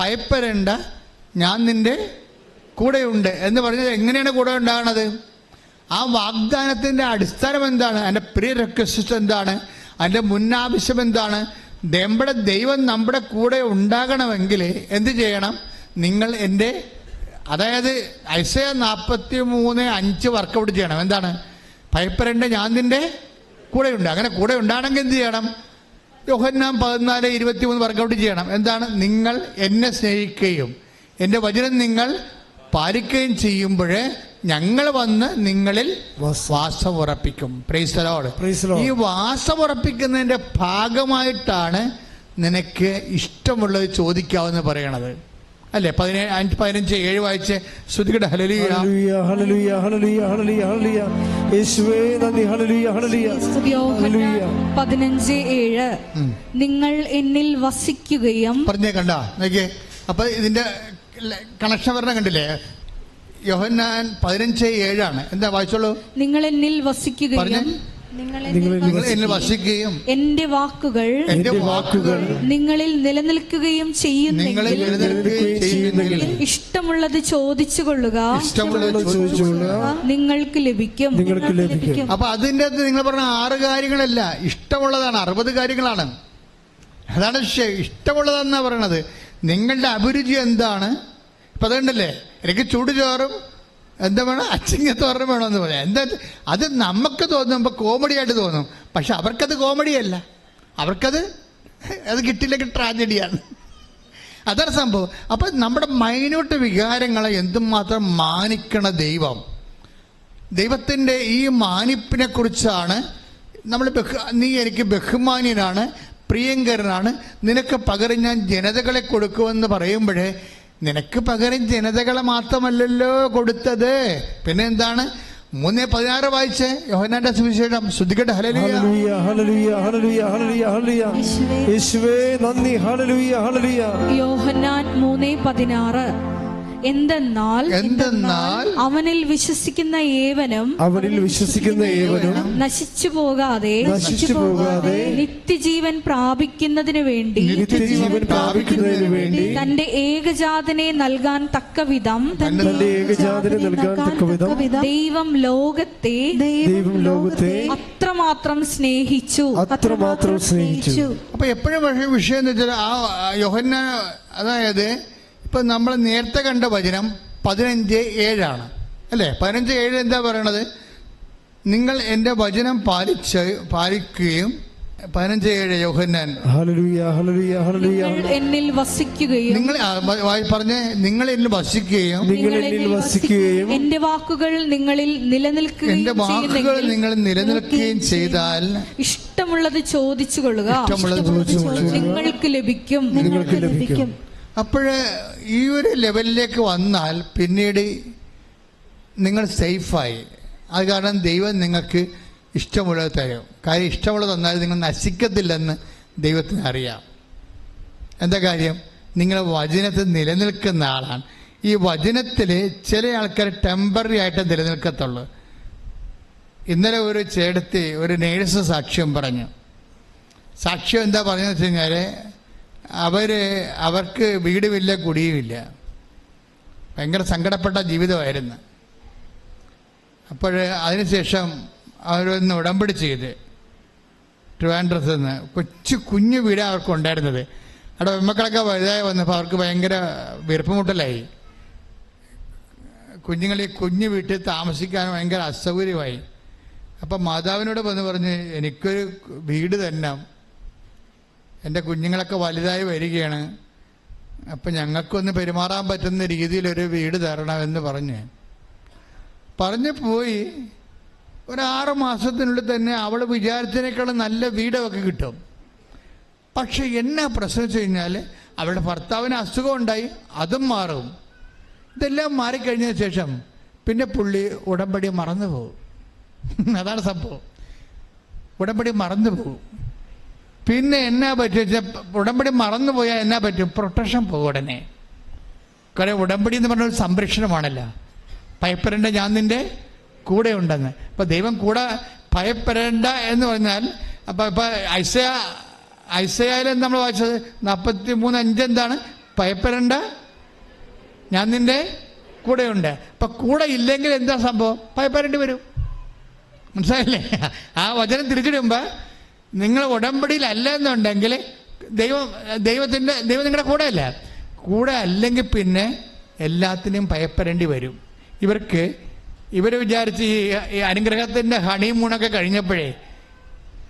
ഭയപ്പെടേണ്ട ഞാൻ നിന്റെ കൂടെയുണ്ട് എന്ന് പറഞ്ഞത് എങ്ങനെയാണ് കൂടെ ഉണ്ടാകുന്നത് ആ വാഗ്ദാനത്തിന്റെ അടിസ്ഥാനം എന്താണ്? അതിന്റെ പ്രിയ റിക്വസ്റ്റ് എന്താണ്? അതിന്റെ മുന്നാവശ്യം എന്താണ്? നമ്മുടെ ദൈവം നമ്മുടെ കൂടെ ഉണ്ടാകണമെങ്കിൽ എന്ത് ചെയ്യണം? നിങ്ങൾ എന്റെ അതായത് ഐസയ നാൽപ്പത്തി മൂന്ന് അഞ്ച് വർക്കൗട്ട് ചെയ്യണം. എന്താണ്? ഭയപ്പെടേണ്ട ഞാൻ നിന്റെ കൂടെയുണ്ട്. അങ്ങനെ കൂടെ ഉണ്ടാകണമെങ്കിൽ എന്ത് ചെയ്യണം? യോഹന്നാം പതിനാല് ഇരുപത്തി മൂന്ന് വർക്കൗട്ട് ചെയ്യണം. എന്താണ്? നിങ്ങൾ എന്നെ സ്നേഹിക്കുകയും എന്റെ വചനം നിങ്ങൾ പാലിക്കുകയും ചെയ്യുമ്പോൾ ഞങ്ങൾ വന്ന് നിങ്ങളിൽ വാസം. ഉറപ്പിക്കും. പ്രീസലോട് ഈ വാസം ഉറപ്പിക്കുന്നതിന്റെ ഭാഗമായിട്ടാണ് നിനക്ക് ഇഷ്ടമുള്ളത് ചോദിക്കാവെന്ന് പറയണത്. അല്ലേ? പതിനേഴ് അഞ്ച് പതിനഞ്ച് ഏഴ് വായിച്ച് ശ്രുതികട hallelujah hallelujah hallelujah hallelujah hallelujah hallelujah. യേശുവേ നന്ദി പതിനഞ്ച് ഏഴ്. നിങ്ങൾ എന്നിൽ വസിക്കുകയും പറഞ്ഞേ കണ്ട? നോക്കിയേ. അപ്പൊ ഇതിന്റെ കണക്ഷൻ വരണം കണ്ടില്ലേ? യോഹന്നാൻ പതിനഞ്ച് ഏഴാണ്. എന്താ വായിച്ചോളൂ? നിങ്ങൾ എന്നിൽ. വസിക്കുകയും വസിക്കുകയും എന്റെ വാക്കുകൾ എന്റെ വാക്കുകൾ നിങ്ങളിൽ നിലനിൽക്കുകയും നിങ്ങളിൽ ചെയ്യുന്നെങ്കിൽ നിലനിൽക്കുകയും ചെയ്യുന്നെങ്കിൽ ഇഷ്ടമുള്ളത് ചോദിച്ചു കൊള്ളുക നിങ്ങൾക്ക് ലഭിക്കും. നിങ്ങൾക്ക് ലഭിക്കും. അപ്പൊ അതിന്റെ അകത്ത് നിങ്ങൾ പറഞ്ഞ ആറ് കാര്യങ്ങളല്ല ഇഷ്ടമുള്ളതാണ്. അറുപത് കാര്യങ്ങളാണ്. അതാണ് ഇഷ്ടമുള്ളതെന്നാ പറയണത്. നിങ്ങളുടെ അഭിരുചി എന്താണ്? ഇപ്പൊ അതുകൊണ്ടല്ലേ എനിക്ക് ചൂട് ചോറും എന്താ വേണം? അച്ചിങ്ങത്തോറും വേണമെന്ന് പറയാം. എന്താ അത് നമുക്ക് തോന്നുമ്പോൾ കോമഡി ആയിട്ട് തോന്നും. പക്ഷെ അവർക്കത് കോമഡിയല്ല. അവർക്കത് അത് കിട്ടില്ലെങ്കിൽ ട്രാജഡിയാണ്. അതാണ് സംഭവം. അപ്പം നമ്മുടെ മൈന്യൂട്ട് വികാരങ്ങളെ എന്തുമാത്രം മാനിക്കണ ദൈവം? ദൈവത്തിന്റെ ഈ മാനിപ്പിനെ കുറിച്ചാണ് നമ്മൾ നീ എനിക്ക് ബഹുമാന്യനാണ് പ്രിയങ്കരനാണ്. നിനക്ക് പകരം ഞാൻ ജനതകളെ കൊടുക്കുമെന്ന് പറയുമ്പോഴേ നിനക്ക് പകരം ജനതകളെ മാത്രമല്ലല്ലോ കൊടുത്തത്. പിന്നെ എന്താണ്? മൂന്ന് പതിനാറ് വായിച്ച്? യോഹനാന്റെ സുവിശേഷം. ശ്രദ്ധിക്കട്ടെ. ഹലലുയ യോഹന്നാൻ മൂന്ന് പതിനാറ്. എന്തെന്നാൽ എന്തെന്നാൽ അവനിൽ വിശ്വസിക്കുന്ന ഏവനും അവനിൽ വിശ്വസിക്കുന്ന ഏവനും നശിച്ചു പോകാതെ നശിച്ചു പോകാതെ നിത്യജീവൻ പ്രാപിക്കുന്നതിന് വേണ്ടി നിത്യജീവൻ പ്രാപിക്കുന്നതിന് വേണ്ടി തന്റെ ഏകജാതനെ നൽകാൻ തക്കവിധം തന്റെ ഏകജാതനെ നൽകാൻ തക്കവിധം ദൈവം ലോകത്തെ ദൈവം ലോകത്തെ അത്രമാത്രം സ്നേഹിച്ചു. അത്രമാത്രം സ്നേഹിച്ചു. അപ്പൊ എപ്പോഴും പക്ഷേ വിഷയം എന്ന് വെച്ചാൽ ആ ആ യോഹന്ന അതായത് ഇപ്പൊ നമ്മൾ നേരത്തെ കണ്ട വചനം പതിനഞ്ച് ഏഴാണ്. അല്ലേ? പതിനഞ്ച് ഏഴ് എന്താ പറയണത്? നിങ്ങൾ എന്റെ വചനം പാലിച്ച് പാലിക്കുകയും പതിനഞ്ച് ഏഴ് യോഹന്നാൻ. Hallelujah hallelujah hallelujah. നിങ്ങൾ എന്നിൽ വസിക്കുകയും നിങ്ങൾ പറഞ്ഞ് നിങ്ങൾ എന്നിൽ വസിക്കുകയും നിങ്ങൾ എന്നിൽ വസിക്കുകയും എന്റെ വാക്കുകൾ നിങ്ങളിൽ നിലനിൽക്കുകയും എന്റെ വാക്കുകൾ നിങ്ങൾ നിലനിൽക്കുകയും ചെയ്താൽ ഇഷ്ടമുള്ളത് ചോദിച്ചു കൊള്ളുക നിങ്ങൾക്ക് ലഭിക്കും. നിങ്ങൾക്ക് ലഭിക്കും. അപ്പോഴ് ഈ ഒരു ലെവലിലേക്ക് വന്നാൽ പിന്നീട് നിങ്ങൾ സേഫായി. അത് കാരണം ദൈവം നിങ്ങൾക്ക് ഇഷ്ടമുള്ളത് തരും. കാര്യം ഇഷ്ടമുള്ളത് തന്നാൽ നിങ്ങൾ നശിക്കത്തില്ലെന്ന് ദൈവത്തിന് അറിയാം. എന്താ കാര്യം? നിങ്ങൾ വചനത്തിൽ നിലനിൽക്കുന്ന ആളാണ്. ഈ വചനത്തിൽ ചില ആൾക്കാർ ടെമ്പററി ആയിട്ട് നിലനിൽക്കത്തുള്ളൂ. ഇന്നലെ ഒരു ചേടത്തി ഒരു നേഴ്സ് സാക്ഷ്യം പറഞ്ഞു. സാക്ഷ്യം എന്താ പറഞ്ഞതെന്ന് വെച്ച് കഴിഞ്ഞാൽ അവർ അവർക്ക് വീടുമില്ല കുടിയുമില്ല. ഭയങ്കര സങ്കടപ്പെട്ട ജീവിതമായിരുന്നു. അപ്പോൾ അതിനുശേഷം അവരൊന്ന് ഉടമ്പടി ചെയ്ത് ട്രിവാൻഡ്രത്ത് നിന്ന് കൊച്ചു കുഞ്ഞു വീടാണ് അവർക്ക് ഉണ്ടായിരുന്നത് അവിടെ പെമ്മക്കളൊക്കെ വലുതായി വന്നപ്പോൾ അവർക്ക് ഭയങ്കര വീർപ്പുമുട്ടലായി കുഞ്ഞുങ്ങൾ ഈ കുഞ്ഞു വീട്ടിൽ താമസിക്കാൻ ഭയങ്കര അസൗകര്യമായി. അപ്പം മാതാവിനോട് വന്ന് പറഞ്ഞ് എനിക്കൊരു വീട് തന്നെ എന്റെ കുഞ്ഞുങ്ങളൊക്കെ വലുതായി വരികയാണ്. അപ്പം ഞങ്ങൾക്കൊന്ന് പെരുമാറാൻ പറ്റുന്ന രീതിയിലൊരു വീട് തരണമെന്ന് പറഞ്ഞ്. പറഞ്ഞു പോയി. ഒരു ആറ് മാസത്തിനുള്ളിൽ തന്നെ അവൾ വിചാരിച്ചതിനേക്കാളും നല്ല വീടൊക്കെ കിട്ടും. പക്ഷെ എന്നാ പ്രശ്നം വെച്ച് കഴിഞ്ഞാൽ അവളുടെ ഭർത്താവിന് അസുഖം ഉണ്ടായി അതും മാറും. ഇതെല്ലാം മാറിക്കഴിഞ്ഞതിന് ശേഷം പിന്നെ പുള്ളി ഉടമ്പടി മറന്നു പോകും. അതാണ് സംഭവം. ഉടമ്പടി മറന്നു പോകും. പിന്നെ എന്നാ പറ്റും? ഉടമ്പടി മറന്നു പോയാൽ എന്നാ പറ്റും? പ്രൊട്ടക്ഷൻ പോകും കാര്യം ഉടമ്പടി എന്ന് പറഞ്ഞ ഒരു സംരക്ഷണമാണല്ലോ. ഭയപ്പെടേണ്ട ഞാൻ നിന്റെ കൂടെ ഉണ്ടെന്ന് അപ്പം ദൈവം കൂടെ ഭയപ്പെടേണ്ട എന്ന് പറഞ്ഞാൽ അപ്പം ഇപ്പം ഐസയ ഐസയായാലും നമ്മൾ വായിച്ചത്? നാൽപ്പത്തി മൂന്ന് അഞ്ച് എന്താണ്? ഭയപ്പെടേണ്ട ഞാൻ നിന്റെ കൂടെയുണ്ട്. അപ്പം കൂടെ ഇല്ലെങ്കിൽ എന്താ സംഭവം? ഭയപ്പെടേണ്ടി വരും. മനസ്സിലായില്ലേ? ആ വചനം തിരിച്ചിടുമ്പോൾ നിങ്ങൾ ഉടമ്പടിയിലല്ല എന്നുണ്ടെങ്കിൽ ദൈവം ദൈവത്തിന്റെ ദൈവം നിങ്ങളുടെ കൂടെ അല്ല. കൂടെ അല്ലെങ്കിൽ പിന്നെ എല്ലാത്തിനും ഭയപ്പെടേണ്ടി വരും. ഇവർക്ക് ഇവർ വിചാരിച്ച് ഈ അനുഗ്രഹത്തിന്റെ ഹണിമൂണൊക്കെ കഴിഞ്ഞപ്പോഴേ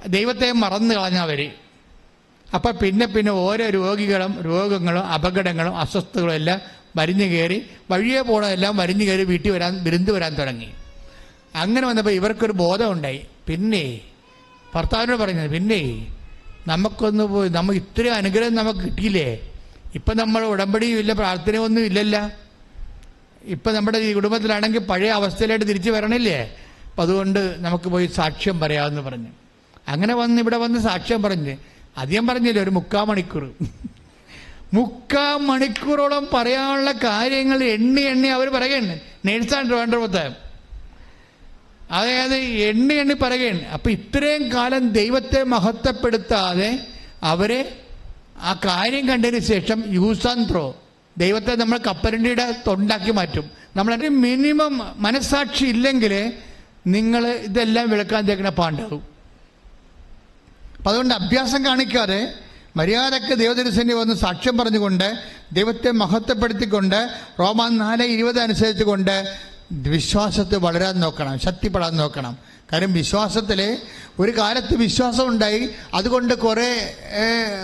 ദൈവത്തെ മറന്നു കളഞ്ഞവർ അപ്പം പിന്നെ പിന്നെ ഓരോ രോഗികളും രോഗങ്ങളും അപകടങ്ങളും അസ്വസ്ഥതകളും എല്ലാം വരിഞ്ഞു കയറി വഴിയെ പോകണമെല്ലാം വരിഞ്ഞു കയറി വീട്ടിൽ വരാൻ വിരുന്ന് വരാൻ തുടങ്ങി. അങ്ങനെ വന്നപ്പോൾ ഇവർക്കൊരു ബോധമുണ്ടായി. പിന്നെ ഭർത്താവിനോട് പറയുന്നത് പിന്നെ നമുക്കൊന്ന് പോയി നമ്മൾ ഇത്രയും അനുഗ്രഹം നമുക്ക് കിട്ടിയില്ലേ? ഇപ്പം നമ്മൾ ഉടമ്പടിയും ഇല്ല പ്രാർത്ഥനയൊന്നും ഇല്ലല്ല. ഇപ്പം നമ്മുടെ ഈ കുടുംബത്തിലാണെങ്കിൽ പഴയ അവസ്ഥയിലായിട്ട് തിരിച്ചു വരണില്ലേ? അപ്പം അതുകൊണ്ട് നമുക്ക് പോയി സാക്ഷ്യം പറയാമെന്ന് പറഞ്ഞു. അങ്ങനെ വന്ന് ഇവിടെ വന്ന് സാക്ഷ്യം പറഞ്ഞ്. അധികം പറഞ്ഞില്ല ഒരു മുക്കാൽ മണിക്കൂർ. മുക്കാൽ മണിക്കൂറോളം പറയാനുള്ള കാര്യങ്ങൾ എണ്ണി എണ്ണി അവർ പറയുന്നുണ്ട് നേഴ്സാണ് ട്രിവാൻഡ്രമത്തെ അതായത് എണ്ണി എണ്ണി പറയുകയാണ്. അപ്പം ഇത്രയും കാലം ദൈവത്തെ മഹത്വപ്പെടുത്താതെ അവരെ ആ കാര്യം കണ്ടതിന് ശേഷം യൂസ് ആൻഡ് ത്രോ ദൈവത്തെ നമ്മൾ കപ്പലണ്ടിയുടെ തൊണ്ടാക്കി മാറ്റും. നമ്മളൊരു മിനിമം മനസ്സാക്ഷി ഇല്ലെങ്കിൽ നിങ്ങൾ ഇതെല്ലാം വിളക്കാൻ തേക്കണ പാണ്ടാവും അപ്പം അതുകൊണ്ട് അഭ്യാസം കാണിക്കാതെ മര്യാദയ്ക്ക് ദൈവദർശനി വന്ന് സാക്ഷ്യം പറഞ്ഞുകൊണ്ട് ദൈവത്തെ മഹത്വപ്പെടുത്തിക്കൊണ്ട് റോമാൻ നാല് ഇരുപത് അനുസരിച്ചുകൊണ്ട് വിശ്വാസത്തെ വളരാൻ നോക്കണം ശക്തിപ്പെടാൻ നോക്കണം. കാര്യം വിശ്വാസത്തിൽ ഒരു കാലത്ത് വിശ്വാസം ഉണ്ടായി അതുകൊണ്ട് കുറേ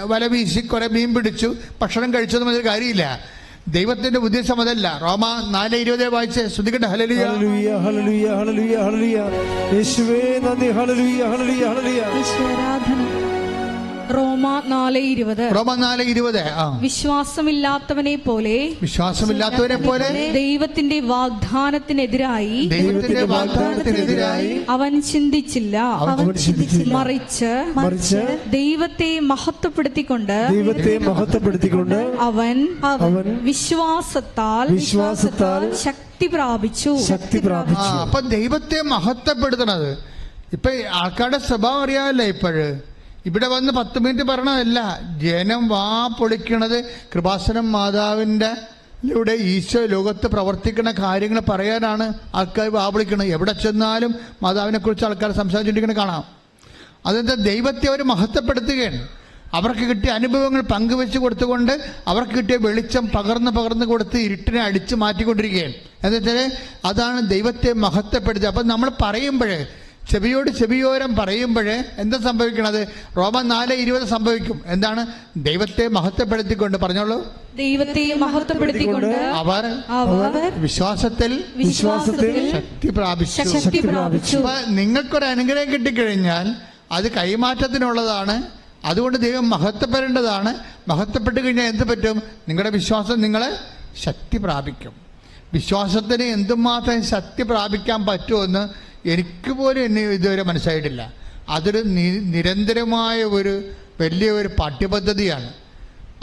വല വീശി കുറേ മീൻ പിടിച്ചു ഭക്ഷണം കഴിച്ചതും അതൊരു കാര്യമില്ല. ദൈവത്തിന്റെ ഉദ്ദേശം അതല്ല. റോമ നാല് ഇരുപത് വായിച്ച് ശ്രദ്ധിക്കട്ടെ? Hallelujah hallelujah hallelujah hallelujah hallelujah. യേശുവേ നന്ദി. ഹല്ലേലൂയ ഹല്ലേലൂയ ഹലലിയ ആരാധന റോമ നാല് ഇരുപത്. റോമ നാല് ഇരുപത് ആ. വിശ്വാസമില്ലാത്തവനെ പോലെ വിശ്വാസമില്ലാത്തവനെ പോലെ ദൈവത്തിന്റെ വാഗ്ദാനത്തിനെതിരായി ദൈവത്തിന്റെ വാഗ്ദാനത്തിനെതിരായി അവൻ ചിന്തിച്ചില്ല. അവൻ ചിന്തിച്ചില്ല. മറിച്ച് മറിച്ച് ദൈവത്തെ മഹത്വപ്പെടുത്തിക്കൊണ്ട് ദൈവത്തെ മഹത്വപ്പെടുത്തിക്കൊണ്ട് അവൻ അവൻ വിശ്വാസത്താൽ വിശ്വാസത്താൽ ശക്തി പ്രാപിച്ചു. ശക്തി പ്രാപിച്ചു. അപ്പൊ ദൈവത്തെ മഹത്വപ്പെടുത്തണത്. ഇപ്പൊ ആൾക്കാരുടെ സ്വഭാവം അറിയാല്ലേ ഇപ്പോഴ്? ഇവിടെ വന്ന് പത്ത് മിനിറ്റ് പറയണതല്ല ജനം വാ പൊളിക്കണത് കൃപാസനം മാതാവിന്റെ ഇവിടെ ഈശോ ലോകത്ത് പ്രവർത്തിക്കുന്ന കാര്യങ്ങൾ പറയാനാണ് ആൾക്കാർ വാ പൊളിക്കണത്. എവിടെ ചെന്നാലും മാതാവിനെക്കുറിച്ച് ആൾക്കാർ സംസാരിച്ചുകൊണ്ടിരിക്കുന്നത് കാണാം. അതെന്താ? ദൈവത്തെ അവർ മഹത്വപ്പെടുത്തുകയാണ്. അവർക്ക് കിട്ടിയ അനുഭവങ്ങൾ പങ്കുവെച്ച് കൊടുത്തുകൊണ്ട് അവർക്ക് കിട്ടിയ വെളിച്ചം പകർന്ന് പകർന്ന് കൊടുത്ത് ഇരുട്ടിനെ അടിച്ച് മാറ്റിക്കൊണ്ടിരിക്കുകയാണ്. എന്താ വെച്ചാൽ അതാണ് ദൈവത്തെ മഹത്വപ്പെടുത്തുക. അപ്പം നമ്മൾ പറയുമ്പോൾ ചെവിയോട് ചെവിയോരം പറയുമ്പോൾ എന്താ സംഭവിക്കണത്? റോമ നാല് ഇരുപത് സംഭവിക്കും. എന്താണ്? ദൈവത്തെ മഹത്വപ്പെടുത്തിക്കൊണ്ട് പറഞ്ഞോളൂ. ദൈവത്തെ മഹത്വപ്പെടുത്തിക്കൊണ്ട് അവർ അവർ വിശ്വാസത്തിൽ വിശ്വാസത്തിൽ ശക്തി പ്രാപിച്ചു. ശക്തി പ്രാപിച്ചു. നിങ്ങൾക്കൊരു അനുഗ്രഹം കിട്ടിക്കഴിഞ്ഞാൽ അത് കൈമാറ്റത്തിനുള്ളതാണ്. അതുകൊണ്ട് ദൈവം മഹത്വപ്പെടേണ്ടതാണ്. മഹത്വപ്പെട്ട് കഴിഞ്ഞാൽ എന്ത് പറ്റും? നിങ്ങളുടെ വിശ്വാസം നിങ്ങളെ ശക്തി പ്രാപിക്കും. വിശ്വാസത്തിന് എന്തുമാത്രം ശക്തി പ്രാപിക്കാൻ പറ്റുമെന്ന് എനിക്ക് പോലും എന്നെ ഇതുവരെ മനസ്സിലായിട്ടില്ല. അതൊരു നിരന്തരമായ ഒരു വലിയ ഒരു പാഠ്യപദ്ധതിയാണ്.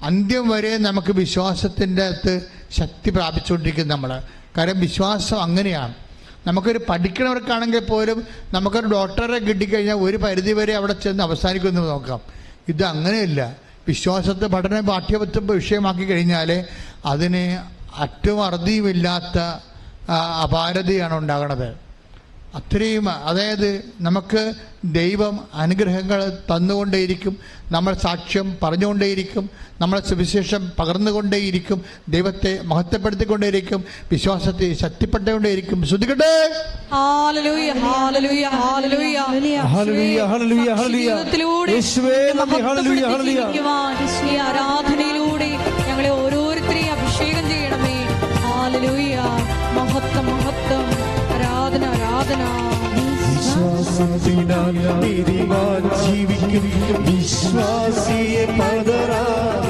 അന്ത്യം വരെ നമുക്ക് വിശ്വാസത്തിന്റെ അകത്ത് ശക്തി പ്രാപിച്ചുകൊണ്ടിരിക്കും നമ്മൾ കാരണം വിശ്വാസം അങ്ങനെയാണ്. നമുക്കൊരു പഠിക്കണവർക്കാണെങ്കിൽ പോലും നമുക്കൊരു ഡോക്ടറെ കിട്ടിക്കഴിഞ്ഞാൽ ഒരു പരിധി വരെ അവിടെ ചെന്ന് അവസാനിക്കുമെന്ന് നോക്കാം. ഇത് അങ്ങനെയല്ല. വിശ്വാസത്തെ പഠന പാഠ്യപത്രം വിഷയമാക്കി കഴിഞ്ഞാൽ അതിന് അറ്റവും അറുതിയുമില്ലാത്ത അപാരതയാണ് ഉണ്ടാകണത്. അത്രയും അതായത് നമുക്ക് ദൈവം അനുഗ്രഹങ്ങൾ തന്നുകൊണ്ടേയിരിക്കും നമ്മൾ സാക്ഷ്യം പറഞ്ഞുകൊണ്ടേയിരിക്കും നമ്മളെ സുവിശേഷം പകർന്നുകൊണ്ടേയിരിക്കും ദൈവത്തെ മഹത്വപ്പെടുത്തിക്കൊണ്ടേയിരിക്കും വിശ്വാസത്തെ ശക്തിപ്പെട്ടുകൊണ്ടേയിരിക്കും ശ്രദ്ധിക്കട്ടെ ആരാധനയിലൂടെ ഞങ്ങളെ ഓരോരുത്തരെയും അഭിഷേകം ചെയ്യണമേ. ഹാലലൂയ. മഹത്വം മഹത്വം ആരാധന ആരാധന. വിശ്വാസത്തിനാൽ നീതിമാൻ ജീവിക്കും. വിശ്വാസിയെ പതരാതെ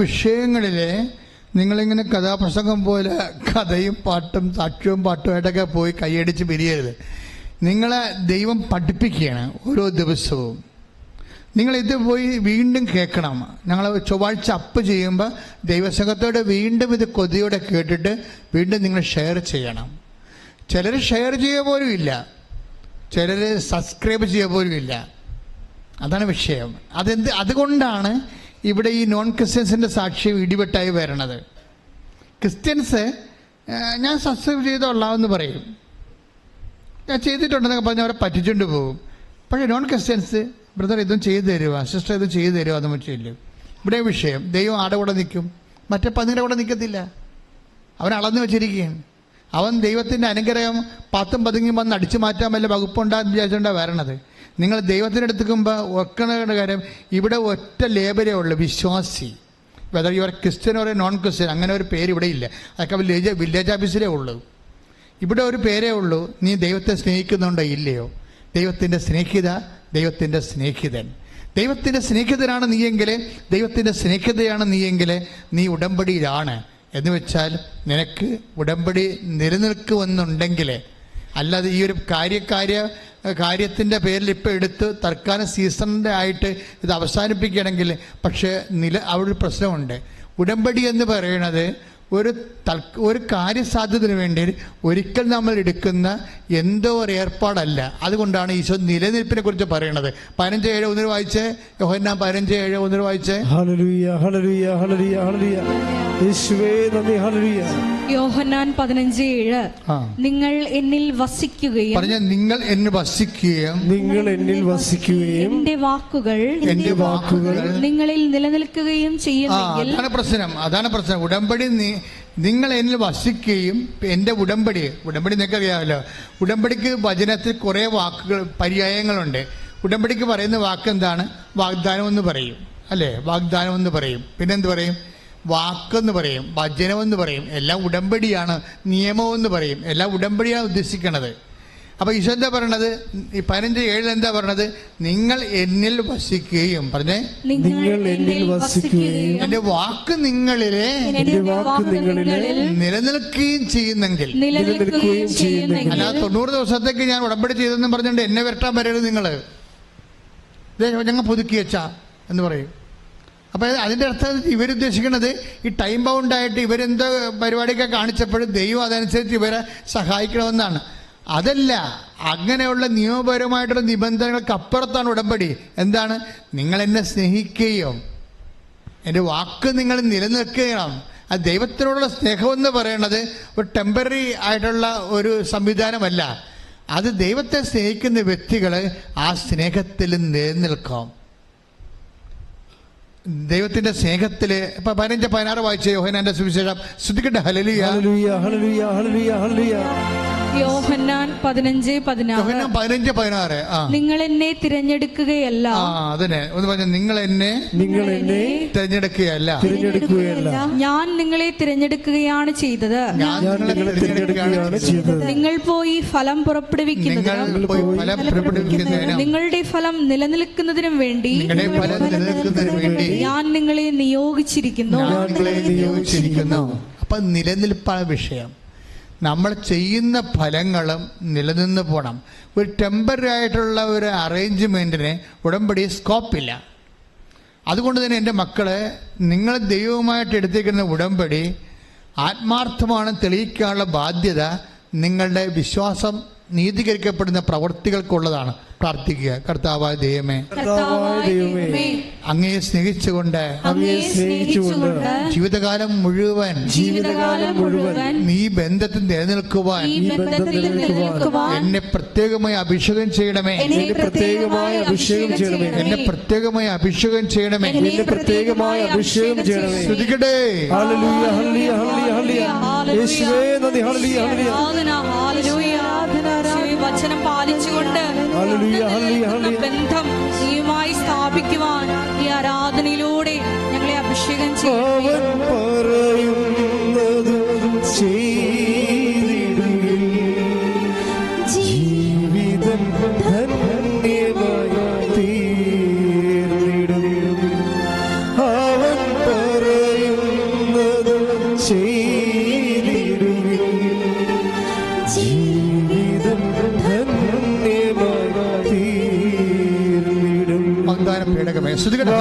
കേൾക്കണ വിഷയങ്ങളിൽ നിങ്ങളിങ്ങനെ കഥാപ്രസംഗം പോലെ കഥയും പാട്ടും സാക്ഷ്യവും പാട്ടുമായിട്ടൊക്കെ പോയി കൈയടിച്ച് പിരിയരുത്. നിങ്ങളെ ദൈവം പഠിപ്പിക്കുകയാണ് ഓരോ ദിവസവും. നിങ്ങളിത് പോയി വീണ്ടും കേൾക്കണം. ഞങ്ങൾ ചൊവ്വാഴ്ച അപ്പ് ചെയ്യുമ്പോൾ ദൈവസംഘത്തോട് വീണ്ടും ഇത് കൊതിയോടെ കേട്ടിട്ട് വീണ്ടും നിങ്ങൾ ഷെയർ ചെയ്യണം. ചിലർ ഷെയർ ചെയ്യുക പോലും ഇല്ല. ചിലർ സബ്സ്ക്രൈബ് ചെയ്യുക പോലും ഇല്ല. അതാണ് വിഷയം. അതെന്ത് അതുകൊണ്ടാണ് ഇവിടെ ഈ നോൺ ക്രിസ്ത്യൻസിന്റെ സാക്ഷ്യം ഇടിവെട്ടായി വരണത്. ക്രിസ്ത്യൻസ് ഞാൻ സബ്സ്ക്രൈബ് ചെയ്തോളാമെന്ന് പറയും. ഞാൻ ചെയ്തിട്ടുണ്ടെന്നൊക്കെ പറഞ്ഞ് അവരെ പറ്റിച്ചുകൊണ്ട് പോകും. പക്ഷേ നോൺ ക്രിസ്ത്യൻസ് ബ്രദർ ഇതും ചെയ്തു തരുക സിസ്റ്റർ ഇതും ചെയ്തു തരുക എന്ന് വെച്ചില്ല ഇവിടെ വിഷയം ദൈവം ആടെ കൂടെ നിൽക്കും. മറ്റേ പന്നിയുടെ കൂടെ നിൽക്കത്തില്ല. അവൻ അളന്നു വെച്ചിരിക്കുകയാണ്. അവൻ ദൈവത്തിന്റെ അനുഗ്രഹം പത്തും പതുങ്ങിയും വന്ന് അടിച്ചു മാറ്റാൻ വല്ല വകുപ്പുണ്ടാകുന്ന വിചാരിച്ചുകൊണ്ടാണ് വരണത്. നിങ്ങൾ ദൈവത്തിന്റെ അടുത്തേക്കുമ്പോൾ ഒക്കണ കാര്യം ഇവിടെ ഒറ്റ ലേബരേ ഉള്ളൂ വിശ്വാസി. വെതർ യു ആർ ക്രിസ്ത്യൻ ഒരു നോൺ ക്രിസ്ത്യൻ അങ്ങനെ ഒരു പേര് ഇവിടെ ഇല്ല. അതൊക്കെ വില്ലേജ് വില്ലേജ് ഓഫീസിലേ ഉള്ളൂ. ഇവിടെ ഒരു പേരേ ഉള്ളൂ നീ ദൈവത്തെ സ്നേഹിക്കുന്നുണ്ടോ ഇല്ലയോ? ദൈവത്തിന്റെ സ്നേഹിത ദൈവത്തിന്റെ സ്നേഹിതൻ. ദൈവത്തിന്റെ സ്നേഹിതനാണ് നീയെങ്കിൽ ദൈവത്തിന്റെ സ്നേഹിതയാണ് നീയെങ്കിൽ നീ ഉടമ്പടിയിലാണ്. എന്ന് വെച്ചാൽ നിനക്ക് ഉടമ്പടി നിലനിൽക്കുമെന്നുണ്ടെങ്കിൽ അല്ലാതെ ഈ ഒരു കാര്യകാര്യ കാര്യത്തിന്റെ പേരിൽ ഇപ്പോൾ എടുത്ത് തൽക്കാലം സീസണിന്റെ ആയിട്ട് ഇത് അവസാനിപ്പിക്കുകയാണെങ്കിൽ പക്ഷേ നില അവിടെ ഒരു പ്രശ്നമുണ്ട്. ഉടമ്പടി എന്ന് പറയുന്നത് ഒരു തൽ ഒരു കാര്യസാധ്യതന് വേണ്ടി ഒരിക്കൽ നമ്മൾ എടുക്കുന്ന എന്തോ ഒരു ഏർപ്പാടല്ല. അതുകൊണ്ടാണ് ഈശോ നിലനിൽപ്പിനെ കുറിച്ച് പറയണത്. പതിനഞ്ച് ഏഴ് ഒന്നിന് വായിച്ചേ? യോഹന്നാൻ പതിനഞ്ച് ഏഴ് ഒന്നിന് വായിച്ചേ? യോഹന്നാൻ പതിനഞ്ച് ഏഴ്. നിങ്ങൾ എന്നിൽ വസിക്കുകയും പറഞ്ഞ നിങ്ങൾ എന്നെ വസിക്കുകയും നിങ്ങൾ എന്നിൽ വസിക്കുകയും എന്റെ വാക്കുകൾ എന്റെ വാക്കുകൾ നിങ്ങളിൽ നിലനിൽക്കുകയും ചെയ്യുന്നെങ്കിൽ അതാണ് പ്രശ്നം. അതാണ് പ്രശ്നം. ഉടമ്പടി നീ നിങ്ങൾ എന്നിൽ വസിക്കുകയും എന്റെ ഉടമ്പടി ഉടമ്പടി നിങ്ങൾക്ക് അറിയാമല്ലോ ഉടമ്പടിക്ക് വചനത്തിൽ കുറേ വാക്കുകൾ പര്യായങ്ങളുണ്ട്. ഉടമ്പടിക്ക് പറയുന്ന വാക്ക് എന്താണ്? വാഗ്ദാനം എന്ന് പറയും. അല്ലേ? വാഗ്ദാനം എന്ന് പറയും. പിന്നെന്ത് പറയും? വാക്കെന്ന് പറയും. വചനമെന്ന് പറയും. എല്ലാം ഉടമ്പടിയാണ്. നിയമമെന്ന് പറയും. എല്ലാം ഉടമ്പടിയാണ് ഉദ്ദേശിക്കണത്. അപ്പോൾ ഈശോ എന്താ പറയണത്? ഈ പതിനഞ്ച് ഏഴിൽ എന്താ പറയണത്? നിങ്ങൾ എന്നിൽ വസിക്കുകയും പറഞ്ഞേ. നിങ്ങൾ എന്നിൽ വസിക്കുകയും എന്റെ വാക്ക് നിങ്ങളിലെ വാക്ക് നിലനിൽക്കുകയും ചെയ്യുന്നെങ്കിൽ. നിലനിൽക്കുകയും ചെയ്യുന്നെങ്കിൽ. അല്ലാതെ തൊണ്ണൂറ് ദിവസത്തേക്ക് ഞാൻ ഉടമ്പടി ചെയ്തെന്ന് പറഞ്ഞുകൊണ്ട് എന്നെ വരട്ടാൻ വരരുത് നിങ്ങൾ ഞങ്ങൾ പുതുക്കി വെച്ചാ എന്ന് പറയും. അപ്പോൾ അതിന്റെ അർത്ഥം ഇവരുദ്ദേശിക്കുന്നത് ഈ ടൈം ബൗണ്ടായിട്ട് ഇവരെന്തോ പരിപാടിയൊക്കെ കാണിച്ചപ്പോഴും ദൈവം അതനുസരിച്ച് ഇവരെ സഹായിക്കണമെന്നാണ്. അതല്ല അങ്ങനെയുള്ള നിയമപരമായിട്ടുള്ള നിബന്ധനകൾക്ക് അപ്പുറത്താണ് ഉടമ്പടി. എന്താണ്? നിങ്ങൾ എന്നെ സ്നേഹിക്കുകയും എന്റെ വാക്ക് നിങ്ങൾ നിലനിൽക്കണം ആ ദൈവത്തിനോടുള്ള സ്നേഹമെന്ന് പറയുന്നത് ഒരു ടെമ്പററി ആയിട്ടുള്ള ഒരു സംവിധാനമല്ല. അത് ദൈവത്തെ സ്നേഹിക്കുന്ന വ്യക്തികൾ ആ സ്നേഹത്തിൽ നിലനിൽക്കാം. ദൈവത്തിന്റെ സ്നേഹത്തിൽ ഇപ്പൊ പതിനഞ്ച് പതിനാറ് വായിച്ച യോഹനാന്റെ സുവിശേഷം. ശ്രദ്ധിക്കട്ടെ hallelujah hallelujah. Hallelujah hallelujah hallelujah. യോഹന്നാൻ പതിനഞ്ച് പതിനാറ്. യോഹന്നാൻ പതിനഞ്ച് പതിനാറ്. ആ. നിങ്ങൾ എന്നെ തിരഞ്ഞെടുക്കുകയല്ല. ആ അതിനെ. ഒന്ന് പറഞ്ഞ നിങ്ങൾ എന്നെ നിങ്ങൾ എന്നെ തിരഞ്ഞെടുക്കുകയല്ല. തിരഞ്ഞെടുക്കുകയല്ല. ഞാൻ നിങ്ങളെ തിരഞ്ഞെടുക്കുകയാണ് ചെയ്തത്. ഞാൻ ഞാൻ നിങ്ങളെ തിരഞ്ഞെടുക്കുകയാണ് ചെയ്തത്. നിങ്ങൾ പോയി ഫലം നിങ്ങൾ പുറപ്പെടുവിക്കുന്നതിനും പോയി ഫലം പുറപ്പെടുവിക്കുന്നതിനും നിങ്ങളുടെ ഫലം നിലനിൽക്കുന്നതിനും വേണ്ടി നിങ്ങളുടെ ഫലം നിലനിൽക്കുന്നതിന് വേണ്ടി ഞാൻ നിങ്ങളെ നിയോഗിച്ചിരിക്കുന്നു. ഞാൻ നിങ്ങളെ നിയോഗിച്ചിരിക്കുന്നു. അപ്പൊ നിലനിൽപ്പാണ് വിഷയം. നമ്മൾ ചെയ്യുന്ന ഫലങ്ങളും നിലനിന്ന് പോകണം ഒരു ടെമ്പററി ആയിട്ടുള്ള ഒരു അറേഞ്ച്മെന്റിന് ഉടമ്പടി സ്കോപ്പില്ല അതുകൊണ്ട് തന്നെ എന്റെ മക്കളെ നിങ്ങൾ ദൈവവുമായിട്ട് എടുത്തേക്കുന്ന ഉടമ്പടി ആത്മാർത്ഥമാണ് തെളിയിക്കാനുള്ള ബാധ്യത നിങ്ങളുടെ വിശ്വാസം നീതീകരിക്കപ്പെടുന്ന പ്രവൃത്തികൾക്കുള്ളതാണ് പ്രാർത്ഥിക്കുക. കർത്താവായ ദൈവമേ അങ്ങയെ സ്നേഹിച്ചുകൊണ്ട് അങ്ങയെ സ്നേഹിച്ചുകൊണ്ട് ജീവിതകാലം മുഴുവൻ ജീവിതകാലം മുഴുവൻ നീ ബന്ധത്തിൽ നിലനിൽക്കുവാൻ എന്നെ പ്രത്യേകമായി അഭിഷേകം ചെയ്യണമേ. എന്നെ പ്രത്യേകമായി അഭിഷേകം ചെയ്യണമേ. എന്നെ പ്രത്യേകമായി അഭിഷേകം ചെയ്യണമേ. എന്നെ പ്രത്യേകമായി അഭിഷേകം ചെയ്യണമേ. ശ്രദ്ധിക്കട്ടെ ഹല്ലേലൂയ ഹല്ലേലൂയ ഹല്ലേലൂയ. യേശുവേ നന്ദി ഹല്ലേലൂയ ഹല്ലേലൂയ. ആരാധന, വചനം പാലിച്ചുകൊണ്ട് ബന്ധം നീയുമായി സ്ഥാപിക്കുവാൻ ഈ ആരാധനയിലൂടെ ഞങ്ങളെ അഭിഷേകം ചെയ്യണമേ ശ്രുതികട്ടെ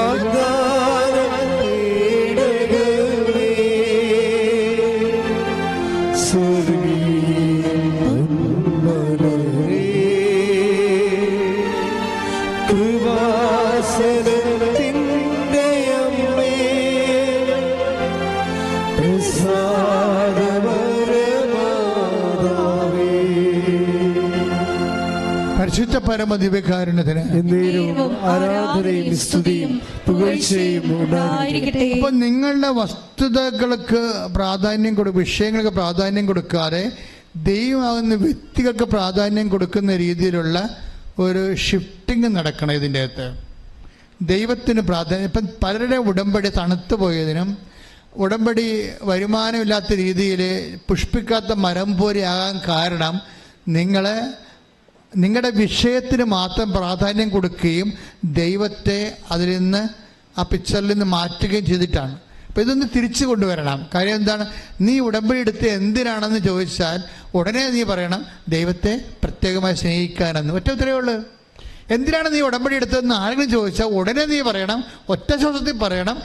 എന്നേരവും ആരാധനയും സ്തുതിയും പുകഴ്ചയും അപ്പൊ നിങ്ങളുടെ വസ്തുതകൾക്ക് പ്രാധാന്യം കൊടു വിഷയങ്ങൾക്ക് പ്രാധാന്യം കൊടുക്കാതെ ദൈവമാകുന്ന വ്യക്തികൾക്ക് പ്രാധാന്യം കൊടുക്കുന്ന രീതിയിലുള്ള ഒരു ഷിഫ്റ്റിംഗ് നടക്കണം ഇതിന്റെ അകത്ത്. ദൈവത്തിന് പ്രാധാന്യം ഇപ്പം പലരുടെ ഉടമ്പടി തണുത്തു പോയതിനും ഉടമ്പടി വരുമാനമില്ലാത്ത രീതിയിൽ പുഷ്പിക്കാത്ത മരം പോലെയാകാൻ കാരണം നിങ്ങളെ നിങ്ങളുടെ വിഷയത്തിന് മാത്രം പ്രാധാന്യം കൊടുക്കുകയും ദൈവത്തെ അതിൽ നിന്ന് ആ പിക്ചറിൽ നിന്ന് മാറ്റുകയും ചെയ്തിട്ടാണ്. അപ്പോൾ ഇതൊന്ന് തിരിച്ചു കൊണ്ടുവരണം. കാര്യം എന്താണ്? നീ ഉടമ്പടി എടുത്ത് എന്തിനാണെന്ന് ചോദിച്ചാൽ ഉടനെ നീ പറയണം ദൈവത്തെ പ്രത്യേകമായി സ്നേഹിക്കാനെന്ന്. ഒറ്റ ഉത്തരവേ ഉള്ളൂ. എന്തിനാണ് നീ ഉടമ്പടി എടുത്തതെന്ന് ആരെങ്കിലും ചോദിച്ചാൽ ഉടനെ നീ പറയണം ഒറ്റ ശ്വാസത്തിൽ പറയണം.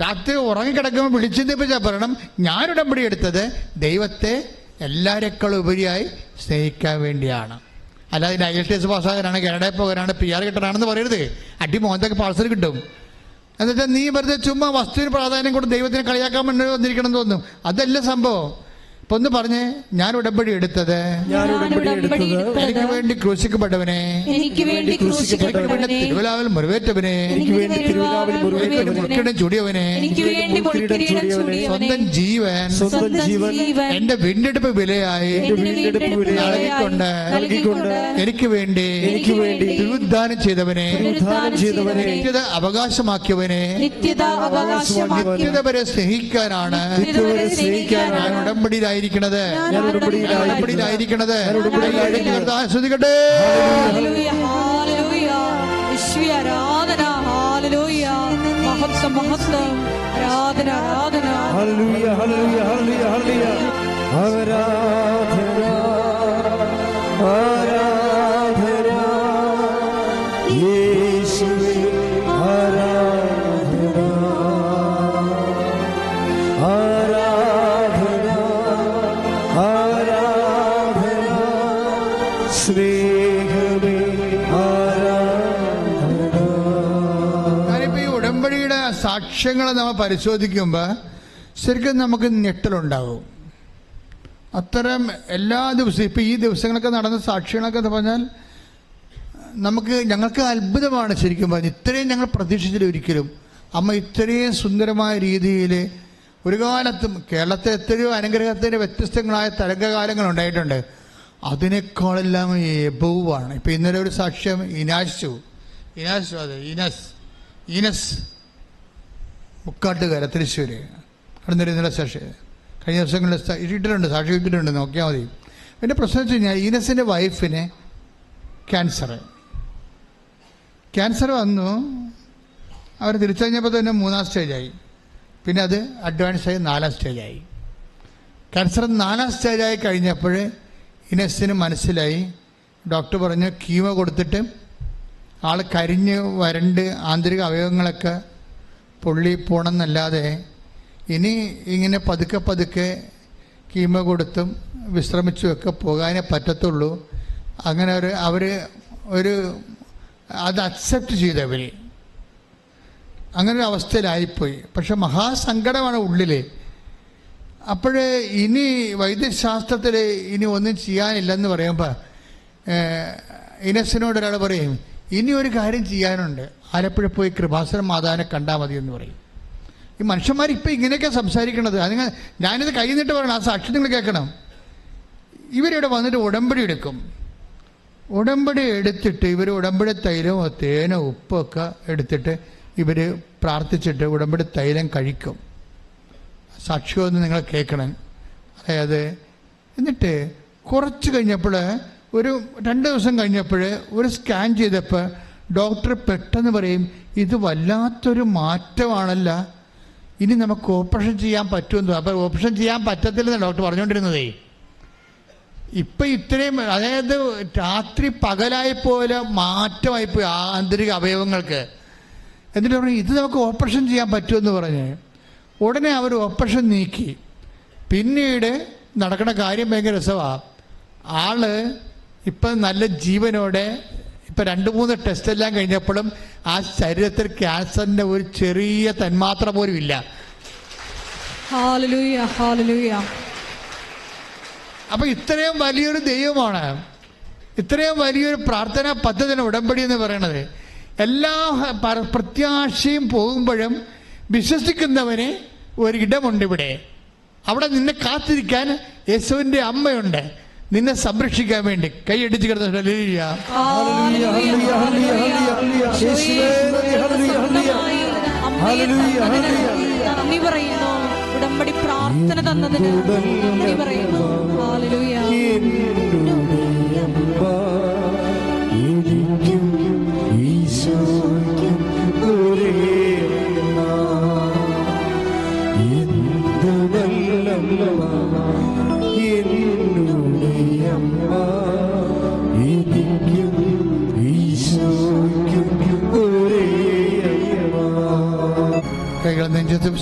രാത്രി ഉറങ്ങിക്കിടക്കുമ്പോൾ വിളിച്ചിന്തിപ്പിച്ചാൽ പറയണം ഞാൻ ഉടമ്പടി എടുത്തത് ദൈവത്തെ എല്ലാവരെക്കാളും ഉപരിയായി സ്നേഹിക്കാൻ വേണ്ടിയാണ്. അല്ലാതെ ഐ എൽ ടി എസ് പാസ്സാകാനാണ് കാനഡയിൽ പോകാനാണ് പി ആർ കിട്ടാനാണെന്ന് പറയരുത്. അടി മോഹൻതൊക്കെ പാഴ്സൽ കിട്ടും. എന്നുവെച്ചാൽ നീ വെറുതെ ചുമ്മാ വസ്തുവിന് പ്രാധാന്യം കൊണ്ട് ദൈവത്തിന് കളിയാക്കാൻ വേണ്ടി വന്നിരിക്കണം തോന്നും അതല്ല സംഭവം. ഇപ്പൊ ഒന്ന് പറഞ്ഞേ ഞാൻ ഉടമ്പടി എടുത്തത്. ഞാൻ ഉടമ്പടി എടുത്തത്. എനിക്ക് വേണ്ടി ക്രൂശിക്കപ്പെട്ടവനെ. എനിക്ക് വേണ്ടി ക്രൂശിക്കപ്പെട്ടവനെ. തിരുവലാവിൽ മുറിവേറ്റവനെ. എനിക്ക് വേണ്ടി തിരുവാവിൽ മുറിവേറ്റവനെ. ചൂടിയവനെ. എനിക്ക് വേണ്ടി സ്വന്തം ജീവൻ. സ്വന്തം ജീവൻ. എന്റെ വീണ്ടെടുപ്പ് വിലയായി. വീണ്ടെടുപ്പ് നൽകിക്കൊണ്ട്. നൽകിക്കൊണ്ട്. എനിക്ക് വേണ്ടി. എനിക്ക് വേണ്ടി തിരുവുദ്ധാനം ചെയ്തവനെ. ഉദ്ധാനം ചെയ്തവനെ. നിത്യത അവകാശമാക്കിയവനെ. നിത്യത അവകാശമാക്കിയവരെ നിത്യത വരെ സ്നേഹിക്കാനാണ്. സ്നേഹിക്കാനാണ്. ഞാൻ ഉടമ്പടിയിലായിരിക്കണത്. ഉടമ്പടിയിലായിരിക്കണത് ആസ്വദിക്കട്ടെ. Hallelujah, hallelujah. യേശുവേ, ആരാധന ഹല്ലേലൂയ. മഹത്വം മഹത്വം. ആരാധന ആരാധന. Hallelujah hallelujah hallelujah hallelujah. ആരാധന ആരാധന സാക്ഷ്യങ്ങൾ നമ്മൾ പരിശോധിക്കുമ്പോൾ ശരിക്കും നമുക്ക് ഞെട്ടലുണ്ടാവും. അത്തരം എല്ലാ ദിവസവും ഇപ്പം ഈ ദിവസങ്ങളൊക്കെ നടന്ന സാക്ഷികളൊക്കെ എന്ന് പറഞ്ഞാൽ നമുക്ക് ഞങ്ങൾക്ക് അത്ഭുതമാണ് ശരിക്കും പറഞ്ഞു ഇത്രയും ഞങ്ങൾ പ്രതീക്ഷിച്ചില്ല ഒരിക്കലും. അമ്മ ഇത്രയും സുന്ദരമായ രീതിയിൽ ഒരു കാലത്തും കേരളത്തിൽ എത്രയോ അനുഗ്രഹത്തിന്റെ വ്യത്യസ്തങ്ങളായ തരംഗകാലങ്ങൾ ഉണ്ടായിട്ടുണ്ട്. അതിനേക്കാളെല്ലാം എബവുമാണ് ഇപ്പം ഇന്നലെ ഒരു സാക്ഷ്യം ഇനാശു. ഇനാശു അതെ ഇനസ്. ഇനസ്. മുക്കാട്ടുകര തൃശ്ശൂർ അവിടെ നിന്ന് ഇന്നലെ സാക്ഷി. കഴിഞ്ഞ ദിവസങ്ങളിൽ ഇട്ടിട്ടുണ്ട് സാക്ഷി ഇട്ടിട്ടുണ്ട് നോക്കിയാൽ മതി. എന്റെ പ്രശ്നം വെച്ച് കഴിഞ്ഞാൽ ഈനസിന്റെ വൈഫിന് ക്യാൻസർ ക്യാൻസർ വന്നു. അവർ തിരിച്ചറിഞ്ഞപ്പോൾ തന്നെ മൂന്നാം സ്റ്റേജായി. പിന്നെ അത് അഡ്വാൻസായി നാലാം സ്റ്റേജായി. ക്യാൻസർ നാലാം സ്റ്റേജായി കഴിഞ്ഞപ്പോൾ ഇനസിന് മനസ്സിലായി. ഡോക്ടർ പറഞ്ഞു കീമോ കൊടുത്തിട്ട് ആൾ കരിഞ്ഞ് വരണ്ട് ആന്തരിക അവയവങ്ങളൊക്കെ പൊള്ളി പോണമെന്നല്ലാതെ ഇനി ഇങ്ങനെ പതുക്കെ പതുക്കെ കീമ കൊടുത്തും വിശ്രമിച്ചും ഒക്കെ പോകാനേ പറ്റത്തുള്ളൂ. അങ്ങനെ ഒരു അവർ ഒരു അത് അക്സെപ്റ്റ് ചെയ്തവർ അങ്ങനെ ഒരു അവസ്ഥയിലായിപ്പോയി. പക്ഷെ മഹാസങ്കടമാണ് ഉള്ളിൽ അപ്പോൾ ഇനി വൈദ്യശാസ്ത്രത്തിൽ ഇനി ഒന്നും ചെയ്യാനില്ലെന്ന് പറയുമ്പോൾ ഇനസിനോട് ഒരാൾ പറയും ഇനി ഒരു കാര്യം ചെയ്യാനുണ്ട്. ആലപ്പുഴ പോയി കൃപാസനം മാതാവിനെ കണ്ടാൽ മതി എന്ന് പറയും. ഈ മനുഷ്യന്മാർ ഇപ്പം ഇങ്ങനെയൊക്കെ സംസാരിക്കണത്. അതിന് ഞാനിത് കൈ പറയണം. ആ സാക്ഷി നിങ്ങൾ കേൾക്കണം. ഇവരിവിടെ വന്നിട്ട് ഉടമ്പടി എടുക്കും. ഉടമ്പടി എടുത്തിട്ട് ഇവർ ഉടമ്പടി തൈലമോ തേനോ ഉപ്പൊക്കെ എടുത്തിട്ട് ഇവർ പ്രാർത്ഥിച്ചിട്ട് ഉടമ്പടി തൈലം കഴിക്കും. സാക്ഷിയോ എന്ന് നിങ്ങൾ കേൾക്കണം. അതായത് എന്നിട്ട് കുറച്ച് കഴിഞ്ഞപ്പോൾ ഒരു രണ്ട് ദിവസം കഴിഞ്ഞപ്പോൾ ഒരു സ്കാൻ ചെയ്തപ്പോൾ ഡോക്ടർ പെട്ടെന്ന് പറയും ഇത് വല്ലാത്തൊരു മാറ്റമാണല്ല. ഇനി നമുക്ക് ഓപ്പറേഷൻ ചെയ്യാൻ പറ്റുമെന്ന് അപ്പോൾ ഓപ്പറേഷൻ ചെയ്യാൻ പറ്റത്തില്ലെന്ന് ഡോക്ടർ പറഞ്ഞുകൊണ്ടിരുന്നതേ ഇപ്പം ഇത്രയും അതായത് രാത്രി പകലായി പോലെ മാറ്റമായിപ്പോയി ആന്തരിക അവയവങ്ങൾക്ക്. എന്നിട്ട് പറഞ്ഞു ഇത് നമുക്ക് ഓപ്പറേഷൻ ചെയ്യാൻ പറ്റുമെന്ന് പറഞ്ഞ്. ഉടനെ അവർ ഓപ്പറേഷൻ നീക്കി. പിന്നീട് നടക്കുന്ന കാര്യം ഭയങ്കര രസമാണ് ആൾ ഇപ്പം നല്ല ജീവനോടെ ഇപ്പം രണ്ട് മൂന്ന് ടെസ്റ്റ് എല്ലാം കഴിഞ്ഞപ്പോഴും ആ ശരീരത്തിൽ ക്യാൻസറിന്റെ ഒരു ചെറിയ തന്മാത്ര പോലും ഇല്ല. അപ്പം ഇത്രയും വലിയൊരു ദൈവമാണ്. ഇത്രയും വലിയൊരു പ്രാർത്ഥന പദ്ധതിന് ഉടമ്പടി എന്ന് പറയണത് എല്ലാ പ്രത്യാശയും പോകുമ്പോഴും വിശ്വസിക്കുന്നവന് ഒരിടമുണ്ട് ഇവിടെ. അവിടെ നിന്നെ കാത്തിരിക്കാൻ യേശുവിന്റെ അമ്മയുണ്ട്. നിന്നെ സംരക്ഷിക്കാൻ വേണ്ടി കൈയടിച്ച് കിടന്ന ഹല്ലേലൂയ. Hallelujah, hallelujah, hallelujah. യേശുവേ, നന്ദി, ഹല്ലേലൂയ, ഹല്ലേലൂയ. Hallelujah, hallelujah. പറയുന്നു ഉടമ്പടി പ്രാർത്ഥന തന്നതിന് നന്ദി പറയുന്നു ഈശോയ്ക്കും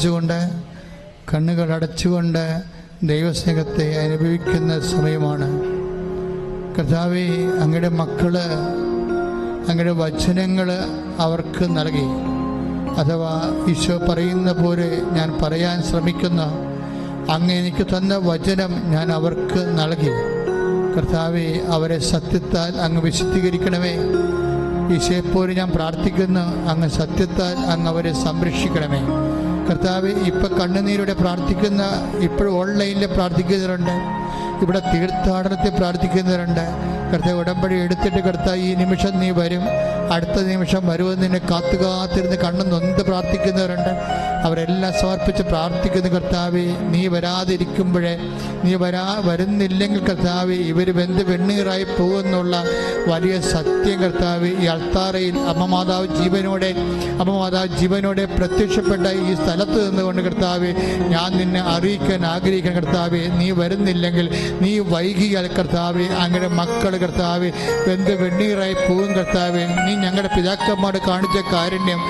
നെഞ്ചത്ത് കണ്ണുകൾ അടച്ചുകൊണ്ട് ദൈവസ്നേഹത്തെ അനുഭവിക്കുന്ന സമയമാണ്. കർത്താവെ അങ്ങയുടെ മക്കൾ അങ്ങയുടെ വചനങ്ങൾ അവർക്ക് നൽകി. അഥവാ ഈശോ പറയുന്ന പോലെ ഞാൻ പറയാൻ ശ്രമിക്കുന്ന. അങ്ങ് എനിക്ക് തന്ന വചനം ഞാൻ അവർക്ക് നൽകി. കർത്താവെ അവരെ സത്യത്താൽ അങ്ങ് വിശുദ്ധീകരിക്കണമേ. ഈശോയെപ്പോലെ ഞാൻ പ്രാർത്ഥിക്കുന്നു അങ്ങ് സത്യത്താൽ അങ്ങ് അവരെ സംരക്ഷിക്കണമേ. കർത്താവ് ഇപ്പം കണ്ണുനീരോടെ പ്രാർത്ഥിക്കുന്ന ഇപ്പോഴും ഓൺലൈനിൽ പ്രാർത്ഥിക്കുന്നവരുണ്ട്. ഇവിടെ തീർത്ഥാടനത്തിൽ പ്രാർത്ഥിക്കുന്നവരുണ്ട്. കർത്താവ് ഉടമ്പടി എടുത്തിട്ട് കർത്താവ് ഈ നിമിഷം നീ വരും. അടുത്ത നിമിഷം വരുമെന്ന് നിന്നെ കാത്തു കാത്തിരുന്ന് കണ്ണു നൊന്ത് പ്രാർത്ഥിക്കുന്നവരുണ്ട്. അവരെല്ലാം സമർപ്പിച്ച് പ്രാർത്ഥിക്കുന്ന കർത്താവെ നീ വരാതിരിക്കുമ്പോഴേ നീ വരാ വരുന്നില്ലെങ്കിൽ കർത്താവെ ഇവർ വെന്ത് വെണ്ണീറായി പോകുന്നുള്ള വലിയ സത്യം കർത്താവ് ഈ അൾത്താറയിൽ അമ്മമാതാവ് ജീവനോടെ അമ്മമാതാവ് ജീവനോടെ പ്രത്യക്ഷപ്പെട്ട ഈ സ്ഥലത്ത് നിന്നുകൊണ്ട് കർത്താവ് ഞാൻ നിന്നെ അറിയിക്കാൻ ആഗ്രഹിക്കാൻ കർത്താവ് നീ വരുന്നില്ലെങ്കിൽ നീ വൈകിയാൽ കർത്താവ് അങ്ങനെ മക്കൾ കർത്താവ് വെന്ത് വെണ്ണീറായി പോകും കർത്താവ് നീ ഞങ്ങളുടെ പിതാക്കന്മാർ കാണിച്ച കാരുണ്യം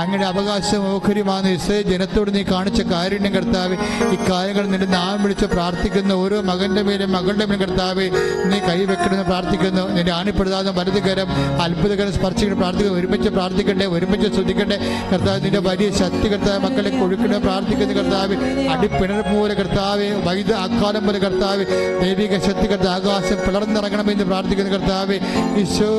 അങ്ങയുടെ അവകാശം ഓഹരിമാകുന്ന ഇസ്രയേൽ ജനത്തോട് നീ കാണിച്ച കാരുണ്യം കർത്താവ്. ഇക്കാര്യങ്ങൾ കാര്യങ്ങൾ നിന്റെ നാം വിളിച്ച് പ്രാർത്ഥിക്കുന്ന. ഓരോ മകന്റെ മേലും മകളുടെ മേലും കർത്താവ് നീ കൈവെക്കണമെന്ന് പ്രാർത്ഥിക്കുന്നു. നിന്റെ ആണിപ്പെടുതാതെ വലതുകരം അത്ഭുതകരം സ്പർശിക്കണം പ്രാർത്ഥിക്കുന്നു. ഒരുമിച്ച് പ്രാർത്ഥിക്കട്ടെ ഒരുമിച്ച് ശ്രദ്ധിക്കട്ടെ. കർത്താവ് നിന്റെ വലിയ ശക്തി കർത്താവ് മക്കളെ കൊഴുക്കണ പ്രാർത്ഥിക്കുന്ന കർത്താവ്. അടിപ്പിണർ പോലെ കർത്താവ് വൈദ്യ അക്കാലം പോലെ കർത്താവ്. ദൈവിക ശക്തി കർത്താവ് ആകാശം പിളർന്നിറങ്ങണമെന്ന് പ്രാർത്ഥിക്കുന്ന കർത്താവ്. ഈശോ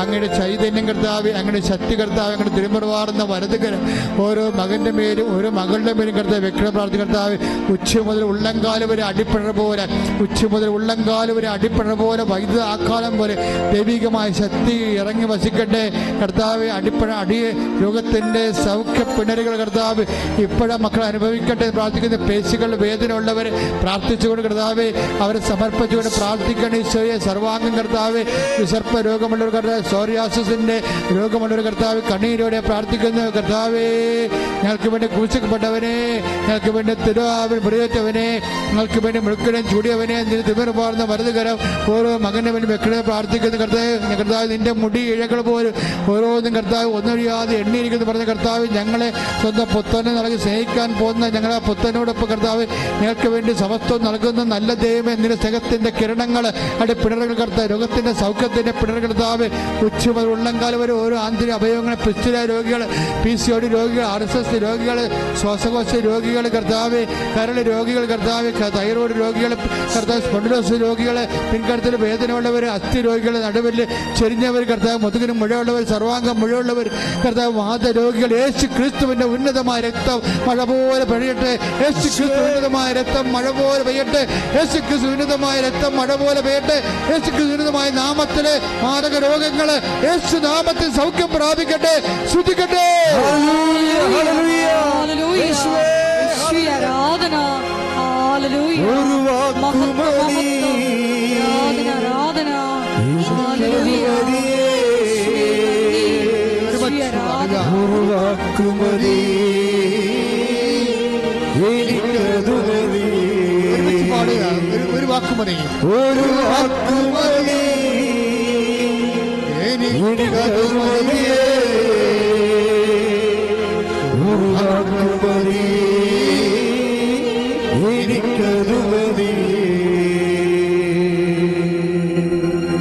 അങ്ങയുടെ ചൈതന്യം കർത്താവ് അങ്ങയുടെ ശക്തി കർത്താവ് അങ്ങയുടെ തിരുമുറവാറുന്ന വലതുകരം ഓരോ മകന്റെ മേലും ഓരോ മകളുടെ മേലും കർത്താവ് വ്യക്തി പ്രാർത്ഥി കർത്താവ് ഉച്ച മുതൽ ഉള്ളംകാൽ വരെ അടിപ്പഴ പോലെ ഉച്ച മുതൽ ഉള്ളംകാൽ വരെ അടിപ്പഴ പോലെ വൈദ്യുത ആക്കാലം പോലെ ദൈവികമായ ശക്തി ഇറങ്ങി വസിക്കട്ടെ. കർത്താവ് അടിപ്പഴ അടി രോഗത്തിന്റെ സൗഖ്യ പിണരുകൾ കർത്താവ് ഇപ്പോഴും മക്കൾ അനുഭവിക്കട്ടെ പ്രാർത്ഥിക്കുന്ന പേശികൾ വേദന ഉള്ളവരെ പ്രാർത്ഥിച്ചുകൊണ്ട് കർത്താവ് അവരെ സമർപ്പിച്ചുകൊണ്ട് പ്രാർത്ഥിക്കണം ഈശോയെ. സർവാംഗം കർത്താവ് വിസർപ്പ രോഗമുള്ളവർ കർത്താവ് സോറിയാസിന്റെ രോഗമുള്ളൊരു കർത്താവ് കണ്ണീരോടെ പ്രാർത്ഥിക്കുന്ന. കർത്താവേ ഞങ്ങൾക്ക് വേണ്ടി കുറിച്ചപ്പെട്ടവനെ ഞങ്ങൾക്ക് വേണ്ടി തിരുവാവിൻ മുറിയേറ്റവനെ ഞങ്ങൾക്ക് വേണ്ടി മുഴുക്കനും ചൂടിയവനെ നിന്റെ വലതുകരം ഓരോ മകനെ വേണ്ടി വെക്കണേ പ്രാർത്ഥിക്കുന്ന. കർത്താവ് കർത്താവ് നിന്റെ മുടി ഇഴകൾ പോലും ഓരോന്നും കർത്താവ് ഒന്നൊഴിയാതെ എണ്ണിയിരിക്കുന്നു. പറഞ്ഞ കർത്താവ് ഞങ്ങളെ സ്വന്തം പുത്തനെ നൽകി സ്നേഹിക്കാൻ പോകുന്ന ഞങ്ങളെ പുത്തനോടൊപ്പം കർത്താവ് ഞങ്ങൾക്ക് വേണ്ടി സമസ്തം നൽകുന്ന നല്ല ദൈവം നിന്റെ സ്നേഹത്തിന്റെ കിരണങ്ങൾ അവിടെ പിണറുകൾ കർത്താവ് രോഗത്തിന്റെ സൗഖ്യത്തിന്റെ പിണർ കർത്താവ് ഉച്ച മുതൽ ഉള്ളംകാലം വരെ ഓരോ ആന്തരിക അവയവങ്ങളെ പിസ്തുല രോഗികൾ പി സി ഒ ഡി രോഗികൾ ആർ എസ് എസ് രോഗികൾ ശ്വാസകോശ രോഗികൾ കർത്താവ് കരൾ രോഗികൾ കർത്താവ് തൈറോയ്ഡ് രോഗികൾ കർത്താവ് സ്പോണ്ടിലോസ് രോഗികൾ പിൻകടത്തിൽ വേദനയുള്ളവർ അസ്ഥി രോഗികൾ നടുവിൽ ചെരിഞ്ഞവർ കർത്താവ് മുതുകിന് മുഴയുള്ളവർ സർവാംഗം മുഴയുള്ളവർ കർത്താവ് വാദ രോഗികൾ യേശു ക്രിസ്തുവിന്റെ ഉന്നതമായ രക്തം മഴ പോലെ പെയ്യട്ടെ. യേശു ക്രിസ്തു ഉന്നതമായ രക്തം മഴ പോലെ പെയ്യട്ടെ. യേശു ക്രിസ്തു ഉന്നതമായ രക്തം മഴ പോലെ പെയ്യട്ടെ. യേശു ക്രിസ്തു ഉന്നതമായ നാമത്തിലെ മാരക രോഗങ്ങൾ യേശു നാമത്തിൽ സൗഖ്യം പ്രാപിക്കട്ടെ ശ്രുതിക്കട്ടെ ആരാധന. ആരാധന ആരാധന. ഒരു വാക്കുമതി ഒരു വാക്കുമതി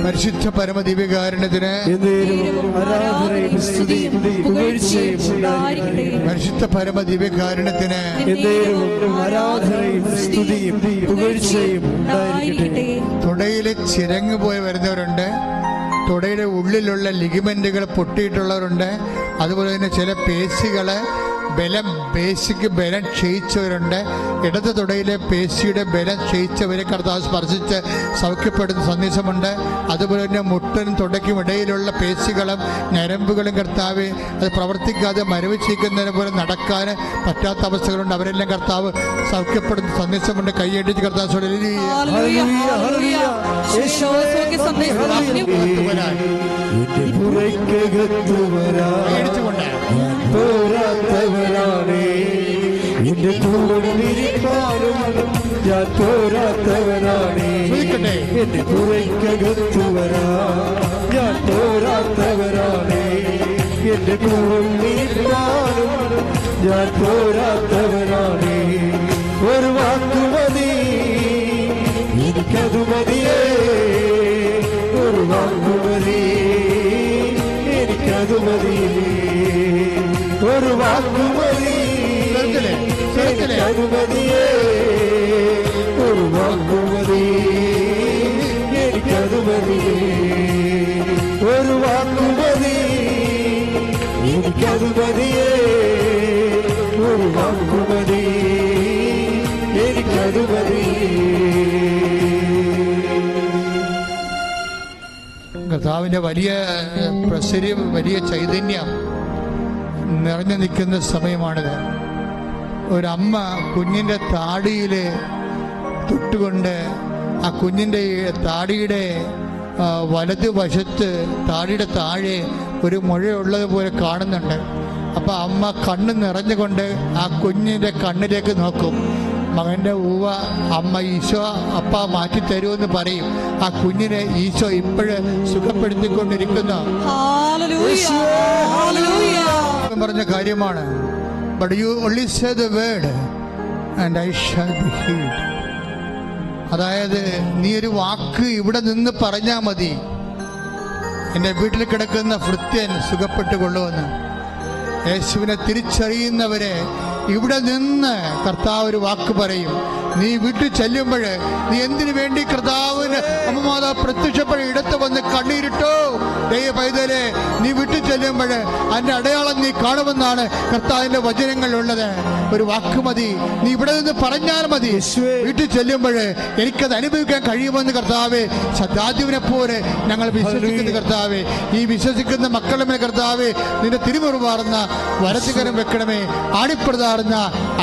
പരിശുദ്ധ ഉണ്ടായിരിക്കട്ടെ പരിശുദ്ധ ഉണ്ടായിരിക്കട്ടെ തുടയിൽ ചിരങ്ങ് പോയി വരുന്നവരുണ്ട്. തുടയുടെ ഉള്ളിലുള്ള ലിഗമെന്റുകൾ പൊട്ടിയിട്ടുള്ളവരുണ്ട്. അതുപോലെ തന്നെ ചില പേശികൾ ബലം പേശിക്ക് ബലം ക്ഷയിച്ചവരുണ്ട്. ഇടത് തുടയിലെ പേശിയുടെ ബലം ക്ഷയിച്ചവരെ കർത്താവ് സ്പർശിച്ച് സൗഖ്യപ്പെടുന്ന സന്ദേശമുണ്ട്. അതുപോലെ തന്നെ മുട്ടനും തുടയ്ക്കും ഇടയിലുള്ള പേശികളും ഞരമ്പുകളും കർത്താവ് അത് പ്രവർത്തിക്കാതെ മരവിച്ചിരിക്കുന്നതിനെ പോലെ നടക്കാൻ പറ്റാത്ത അവസ്ഥകളുണ്ട്. അവരെല്ലാം കർത്താവ് സൗഖ്യപ്പെടുന്ന സന്ദേശമുണ്ട്. കൈയടിച്ച് കർത്താവ് സ്വരലി എന്റെ കൂടെ ഞാൻ പോരാത്തവനാണേ? എന്റെ പുറയ്ക്കകത്തു വരാ ഞാൻ പോരാത്തവരാണേ എന്റെ കൂടെ ഇരിക്കാനും ഞാൻ പോരാത്തവനാണേ. ഒരു വാക്കുമതി എനിക്കതു മതിയേ. ഒരു വാക്കുമതി എനിക്കതു മതിയേ. ഒരു വാക്കുമതി എനിക്കതു ഒരു വാക്കുമതി എനിക്കതു ഒരു വാക്കുമതി എനിക്കതു മതിയേ ഒരു വാക്കുമതി എനിക്കതു കർത്താവിന്റെ വലിയ പ്രസരി വലിയ ചൈതന്യം നിറഞ്ഞു നിൽക്കുന്ന സമയമാണിത്. ഒരമ്മ കുഞ്ഞിന്റെ താടിയിൽ തൊട്ടുകൊണ്ട് ആ കുഞ്ഞിന്റെ താടിയുടെ വലതുവശത്ത് താടിയുടെ താഴെ ഒരു മുഴയുള്ളത് പോലെ കാണുന്നുണ്ട്. അപ്പം അമ്മ കണ്ണ് നിറഞ്ഞുകൊണ്ട് ആ കുഞ്ഞിന്റെ കണ്ണിലേക്ക് നോക്കും. മകന്റെ ഉവ അമ്മ ഈശോ അപ്പ മാറ്റി തരുമെന്ന് പറയും. ആ കുഞ്ഞിനെ ഈശോ ഇപ്പോഴ് സുഖപ്പെടുത്തിക്കൊണ്ടിരിക്കുന്നു. പറഞ്ഞ കാര്യമാണ്. But you only say the word and I shall be healed. അതായത് നീ ഒരു വാക്ക് ഇവിടെ നിന്ന് പറഞ്ഞാൽ മതി. എന്റെ വീട്ടിൽ കിടക്കുന്ന ഭൃത്യൻ സുഖപ്പെട്ടുകൊള്ളുമെന്ന് യേശുവിനെ തിരിച്ചറിയുന്നവരെ ഇവിടെ നിന്ന് കർത്താവ് ഒരു വാക്ക് പറയും. നീ വീട്ടിൽ ചെല്ലുമ്പോൾ നീ എന്തിനു വേണ്ടി കർത്താവിന് അമ്മമാതാ പ്രത്യക്ഷപ്പെടെ ഇടത്ത് വന്ന് കണ്ണീരിട്ടോ? ദൈവ പൈതലെ നീ വീട്ടിൽ ചെല്ലുമ്പോൾ അതിന്റെ അടയാളം നീ കാണുമെന്നാണ് കർത്താവിന്റെ വചനങ്ങളുള്ളത് ഒരു വാക്ക് മതി. നീ ഇവിടെ നിന്ന് പറഞ്ഞാൽ മതി. വീട്ടിൽ ചെല്ലുമ്പോൾ എനിക്കത് അനുഭവിക്കാൻ കഴിയുമെന്ന് കർത്താവെ സദാദിവിനെ പോലെ ഞങ്ങൾ വിശ്വസിക്കുന്ന കർത്താവെ. ഈ വിശ്വസിക്കുന്ന മക്കളുടെ മേൽ കർത്താവെ നിന്റെ തിരുമുറുമാറുന്ന വരത്തുകരം വെക്കണമേ ആടിപ്പെടുതാറുന്ന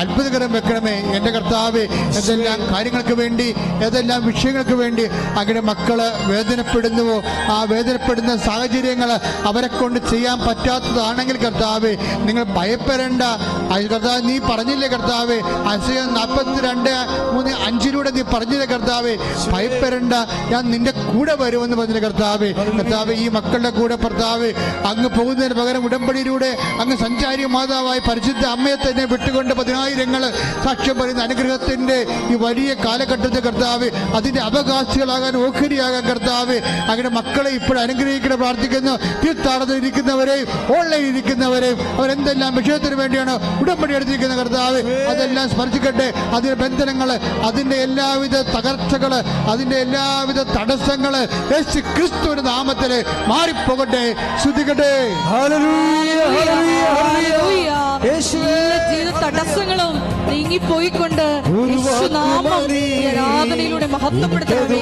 അത്ഭുതകരം വെക്കണമേ. എന്റെ കർത്താവെ ഏതെല്ലാം കാര്യങ്ങൾക്ക് വേണ്ടി ഏതെല്ലാം വിഷയങ്ങൾക്ക് വേണ്ടി അങ്ങനെ മക്കൾ വേദനപ്പെടുന്നുവോ ആ വേദനപ്പെടുന്ന സാഹചര്യങ്ങൾ അവരെ കൊണ്ട് ചെയ്യാൻ പറ്റാത്തതാണെങ്കിൽ കർത്താവ് നിങ്ങൾ ഭയപ്പെടേണ്ട. കർത്താവ് നീ പറഞ്ഞില്ലേ കർത്താവ് നാൽപ്പത്തി നാൽപ്പത്തിരണ്ട് മൂന്ന് അഞ്ചിലൂടെ നീ പറഞ്ഞില്ലേ കർത്താവ് ഭയപ്പെടേണ്ട. ഞാൻ നിന്റെ കൂടെ വരുമെന്ന് പറഞ്ഞില്ലേ കർത്താവ്. കർത്താവ് ഈ മക്കളുടെ കൂടെ കർത്താവ് അങ്ങ് പോകുന്നതിന് പകരം ഉടമ്പടിയിലൂടെ അങ്ങ് സഞ്ചാരി മാതാവായി പരിശുദ്ധ അമ്മയെ തന്നെ വിട്ടുകൊണ്ട് പതിനായിരങ്ങൾ സാക്ഷ്യം പറയുന്ന അനുഗ്രഹത്തിന്റെ ഈ വലിയ കാലഘട്ടത്തെ കർത്താവ് അതിന്റെ അവകാശികളാകാൻ ഓഹരിയാകാൻ കർത്താവ് അങ്ങനെ മക്കളെ ഇപ്പോഴും അനുഗ്രഹിക്കണം പ്രാർത്ഥിക്കുന്നു തീർത്ഥാടനം ഇരിക്കുന്നവരെയും ഓൺലൈൻ ഇരിക്കുന്നവരെയും അവരെന്തെല്ലാം വിഷയത്തിന് വേണ്ടിയാണ് ഉടമ്പടി എടുത്തിരിക്കുന്ന കർത്താവ് അതെല്ലാം സ്മരിച്ചിക്കട്ടെ അതിന്റെ ബന്ധനങ്ങൾ അതിന്റെ എല്ലാവിധ തകർച്ചകൾ അതിന്റെ എല്ലാവിധ തടസ്സങ്ങൾ യേശു ക്രിസ്തുവിന്റെ നാമത്തിൽ മാറിപ്പോകട്ടെ ശ്രുതിക്കട്ടെ ഹല്ലേലൂയ ഹല്ലേലൂയ ഹല്ലേലൂയ ഹല്ലേലൂയ. യേശുവേ. എല്ലാ ജീവിത തടസ്സങ്ങളും നീങ്ങിപ്പോയിക്കൊണ്ട് ആരാധനയിലൂടെ മഹത്വപ്പെടുത്തണമേ.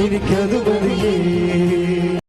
എനിക്കത് മതിയേ